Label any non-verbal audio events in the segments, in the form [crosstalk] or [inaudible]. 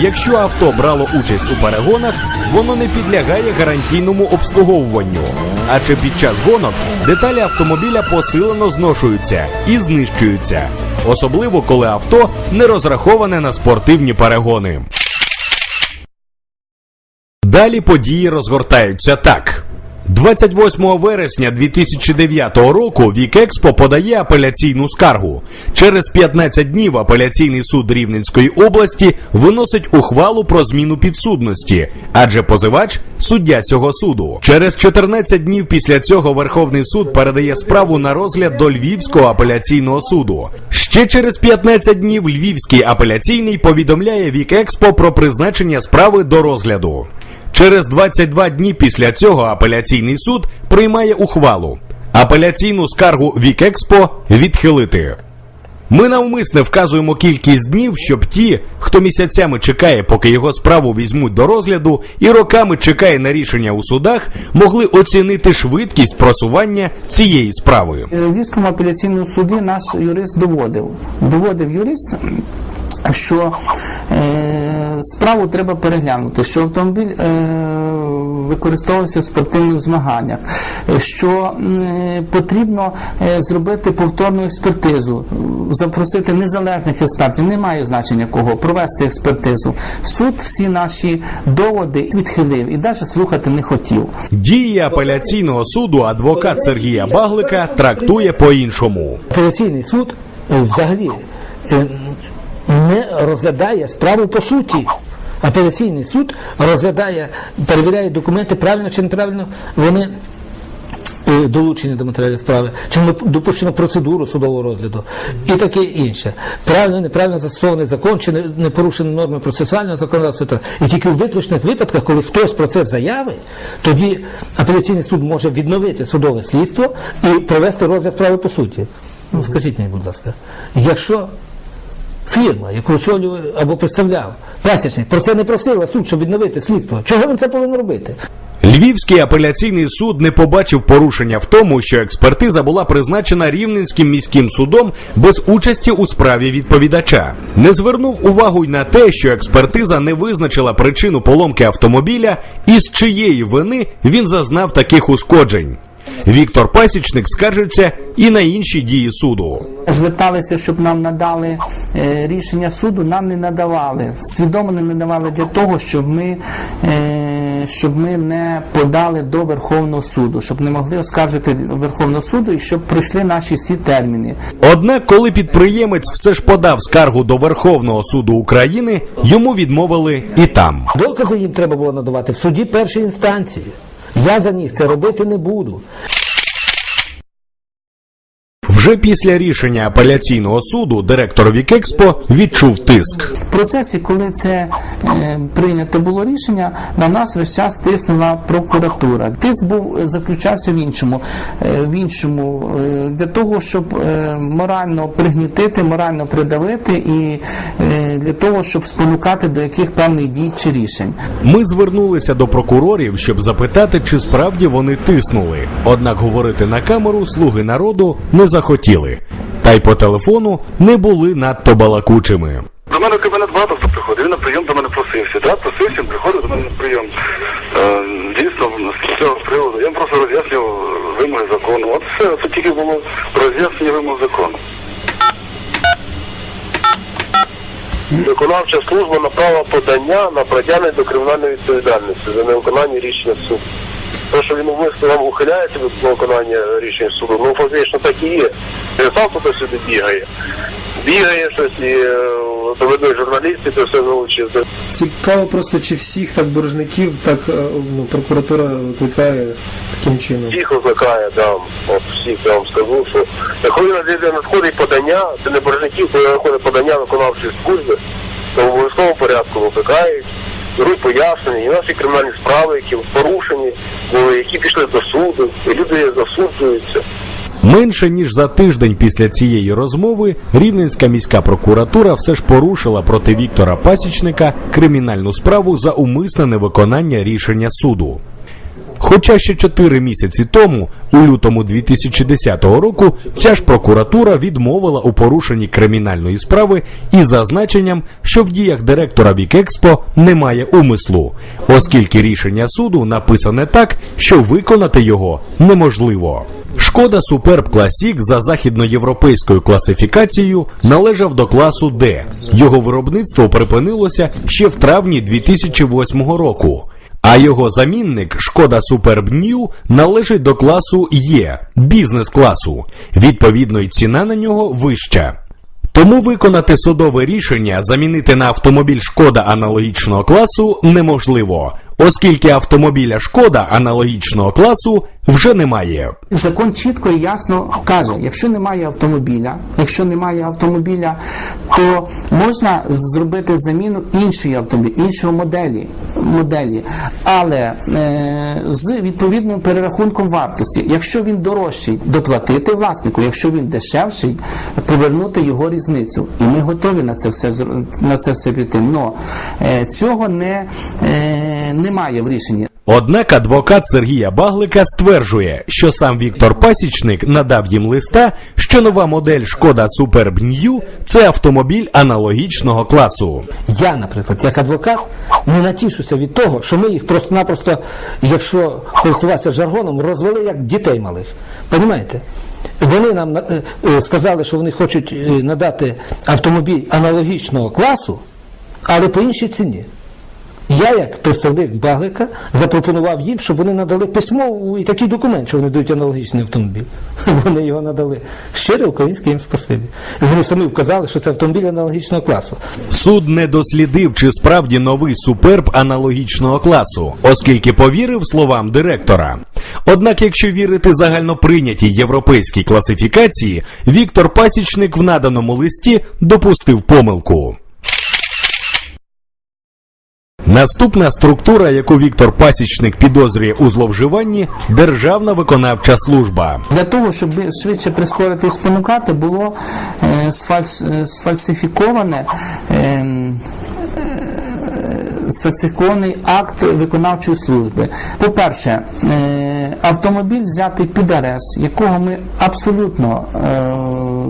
Якщо авто брало участь у перегонах, воно не підлягає гарантійному обслуговуванню. Адже під час гонок деталі автомобіля посилено зношуються і знищуються, особливо коли авто не розраховане на спортивні перегони. Далі події розгортаються так. 28 вересня 2009 року Вікекспо подає апеляційну скаргу. Через 15 днів апеляційний суд Рівненської області виносить ухвалу про зміну підсудності, адже позивач суддя цього суду. Через 14 днів після цього Верховний суд передає справу на розгляд до Львівського апеляційного суду. Ще через 15 днів Львівський апеляційний повідомляє Вікекспо про призначення справи до розгляду. Через 22 дні після цього апеляційний суд приймає ухвалу. Апеляційну скаргу Вікекспо відхилити. Ми навмисне вказуємо кількість днів, щоб ті, хто місяцями чекає, поки його справу візьмуть до розгляду, і роками чекає на рішення у судах, могли оцінити швидкість просування цієї справи. В Львівському апеляційному суді наш юрист доводив. Доводив юрист, що е, справу треба переглянути, що автомобіль е, використовувався в спортивних змаганнях, що е, потрібно е, зробити повторну експертизу, запросити незалежних експертів, немає значення кого, провести експертизу. Суд всі наші доводи відхилив і навіть слухати не хотів. Дії апеляційного суду адвокат Сергія Баглика трактує по-іншому. Апеляційний суд е, взагалі е, розглядає справу по суті. Апеляційний суд розглядає, перевіряє документи, правильно чи неправильно вони е, долучені до матеріалів справи, чи не допущено процедуру судового розгляду і таке інше. Правильно, неправильно застосований закон, чи не, порушені норми процесуального законодавства. І тільки у виключних випадках, коли хтось про це заявить, тоді апеляційний суд може відновити судове слідство і провести розгляд справи по суті. Ну, скажіть мені, будь ласка, якщо фірма, яку очолює або представляв пасічник, про це не просила суд, щоб відновити слідство, чого він це повинен робити? Львівський апеляційний суд не побачив порушення в тому, що експертиза була призначена Рівненським міським судом без участі у справі відповідача. Не звернув увагу й на те, що експертиза не визначила причину поломки автомобіля і з чиєї вини він зазнав таких ушкоджень. Віктор Пасічник скаржиться і на інші дії суду. Зверталися, щоб нам надали е, рішення суду, нам не надавали. Свідомо не надавали для того, щоб ми, е, щоб ми не подали до Верховного суду, щоб не могли оскаржити Верховного суду і щоб пройшли наші всі терміни. Однак, коли підприємець все ж подав скаргу до Верховного суду України, йому відмовили і там. Докази їм треба було надавати в суді першої інстанції. Я за них це робити не буду. Вже після рішення апеляційного суду директор Вікекспо відчув тиск. В процесі, коли це е, прийнято було рішення, на нас весь час тиснула прокуратура. Тиск був е, заключався в іншому, е, в іншому е, для того, щоб е, морально пригнітити, морально придавити і е, для того, щоб спонукати до яких певних дій чи рішень. Ми звернулися до прокурорів, щоб запитати, чи справді вони тиснули. Однак говорити на камеру слуги народу не захотіли. Та й по телефону не були надто балакучими. До мене в кабінет багато приходить. Він на прийом до мене просився. Так, просився, приходив до мене на прийом. Е, дійсно, з цього приводу. Я просто роз'яснював вимоги закону. От все, це тільки було роз'яснення вимог закону. Виконавча служба направила подання на притягнення до кримінальної відповідальності за невиконання рішення суду. Те, що він умисно вам ухиляється від виконання рішення суду, ну фактично так і є. Він сам тут сюди бігає. Бігає щось і е, доведуть журналістів, це все залучив. Цікаво просто, чи всіх так боржників так е, ну, прокуратура викликає таким чином. Всіх викликає, да, от всіх я вам скажу, що коли надходить подання, це не боржників, коли надходить подання виконавчої служби, то в обов'язковому порядку викликають, беруть пояснення, і наші кримінальні справи, які порушені, були, які пішли до суду, і люди засуджуються. Менше ніж за тиждень після цієї розмови Рівненська міська прокуратура все ж порушила проти Віктора Пасічника кримінальну справу за умисне невиконання рішення суду. Хоча ще 4 місяці тому, у лютому 2010 року, ця ж прокуратура відмовила у порушенні кримінальної справи із зазначенням, що в діях директора Вікекспо немає умислу, оскільки рішення суду написане так, що виконати його неможливо. Шкода Superb Classic за західноєвропейською класифікацією належав до класу D. Його виробництво припинилося ще в травні 2008 року. А його замінник Шкода Superb New належить до класу Е бізнес-класу. Відповідно, й ціна на нього вища. Тому виконати судове рішення замінити на автомобіль шкода аналогічного класу неможливо, оскільки автомобіля шкода аналогічного класу вже немає. Закон чітко і ясно каже: якщо немає автомобіля, якщо немає автомобіля, то можна зробити заміну іншої автомобілі, іншого моделі, моделі, але е, з відповідним перерахунком вартості. Якщо він дорожчий, доплатити власнику, якщо він дешевший, повернути його різницю. І ми готові на це все на це все піти. Но е, цього не, е, немає в рішенні. Однак адвокат Сергія Баглика стверджує, що сам Віктор Пасічник надав їм листа, що нова модель Шкода Superb New – це автомобіль аналогічного класу. Я, наприклад, як адвокат, не натішуся від того, що ми їх просто-напросто, якщо користуватися жаргоном, розвели як дітей малих. Понімаєте? Вони нам на- е, е, сказали, що вони хочуть е, надати автомобіль аналогічного класу, але по іншій ціні. Я, як представник Баглика, запропонував їм, щоб вони надали письмо і такий документ, що вони дають аналогічний автомобіль. [laughs] Вони його надали. Щире українське їм спасибі. Вони самі вказали, що це автомобіль аналогічного класу. Суд не дослідив, чи справді новий суперб аналогічного класу, оскільки повірив словам директора. Однак, якщо вірити загальноприйнятій європейській класифікації, Віктор Пасічник в наданому листі допустив помилку. Наступна структура, яку Віктор Пасічник підозрює у зловживанні, Державна виконавча служба. Для того, щоб швидше прискорити і спонукати, було е, сфальс- е, сфальсифіковане. ем, е, Сфальсифікований акт виконавчої служби. По-перше, е, автомобіль взятий під арешт, якого ми абсолютно е,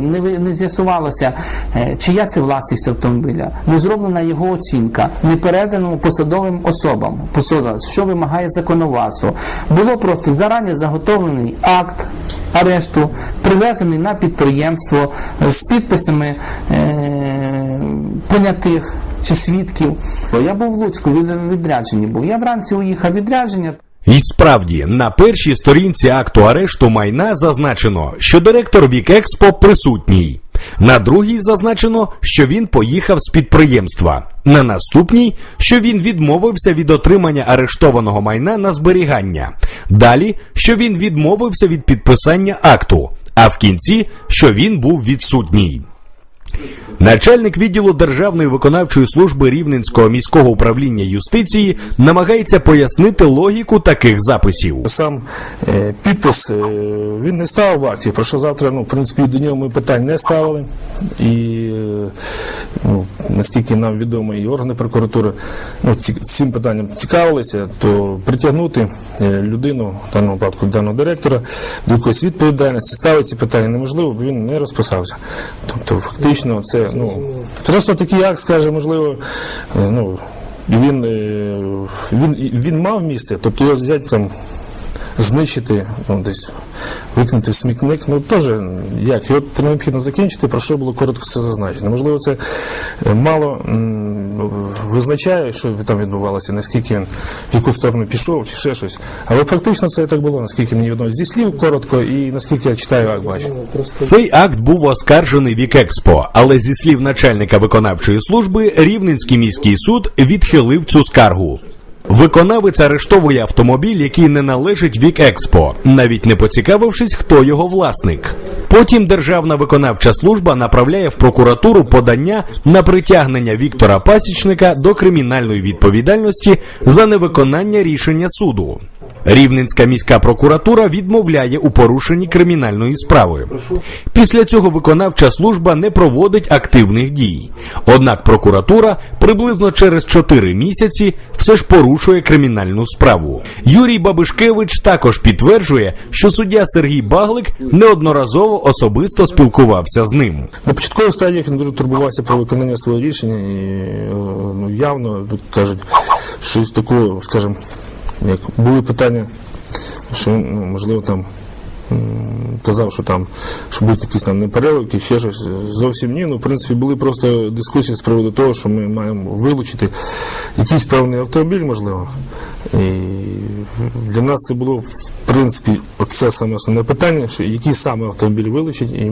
не, не з'ясувалося, е, чия це власність автомобіля, не зроблена його оцінка, не передано посадовим особам, посадовим, що вимагає законодавство. Було просто зарані заготовлений акт арешту, привезений на підприємство з підписами е, понятих чи свідків. Я був в Луцьку від відрядженні був. Я вранці уїхав відрядження. І справді, на першій сторінці акту арешту майна зазначено, що директор Вікекспо присутній. На другій зазначено, що він поїхав з підприємства. На наступній, що він відмовився від отримання арештованого майна на зберігання. Далі, що він відмовився від підписання акту. А в кінці, що він був відсутній. Начальник відділу Державної виконавчої служби Рівненського міського управління юстиції намагається пояснити логіку таких записів. Сам е, підпис е, він не став в акті, про що завтра, ну, в принципі, до нього ми питань не ставили. І е, ну, наскільки нам відомо, і органи прокуратури ну, цим питанням цікавилися, то притягнути людину, в даному випадку даного директора, до якоїсь відповідальності, ставити ці питання неможливо, бо він не розписався. Тобто, фактично, це ну, просто такий акт, скаже, можливо, е, ну, він, е, він, він мав місце, тобто його взяти там, знищити, ну, десь викинути в смітник, ну теж як, його треба необхідно закінчити, про що було коротко це зазначено. Можливо, це е, мало визначає, що там відбувалося, наскільки він в яку сторону пішов, чи ще щось. Але фактично це так було, наскільки мені відомо зі слів коротко, і наскільки я читаю, як бачу. Цей акт був оскаржений Вікекспо, але зі слів начальника виконавчої служби Рівненський міський суд відхилив цю скаргу. Виконавець арештовує автомобіль, який не належить Вік Експо, навіть не поцікавившись, хто його власник. Потім Державна виконавча служба направляє в прокуратуру подання на притягнення Віктора Пасічника до кримінальної відповідальності за невиконання рішення суду. Рівненська міська прокуратура відмовляє у порушенні кримінальної справи. Після цього виконавча служба не проводить активних дій. Однак прокуратура приблизно через 4 місяці все ж порушує кримінальну справу. Юрій Бабишкевич також підтверджує, що суддя Сергій Баглик неодноразово особисто спілкувався з ним. На початкових стадіях він дуже турбувався про виконання свого рішення і е, ну, явно кажуть щось такого, скажімо, як були питання, що ну, можливо там казав, що там що будуть якісь там непереливки, ще щось. Зовсім ні. Ну, в принципі, були просто дискусії з приводу того, що ми маємо вилучити якийсь певний автомобіль, можливо. І для нас це було в принципі оце саме основне питання, що який саме автомобіль вилучить, і ми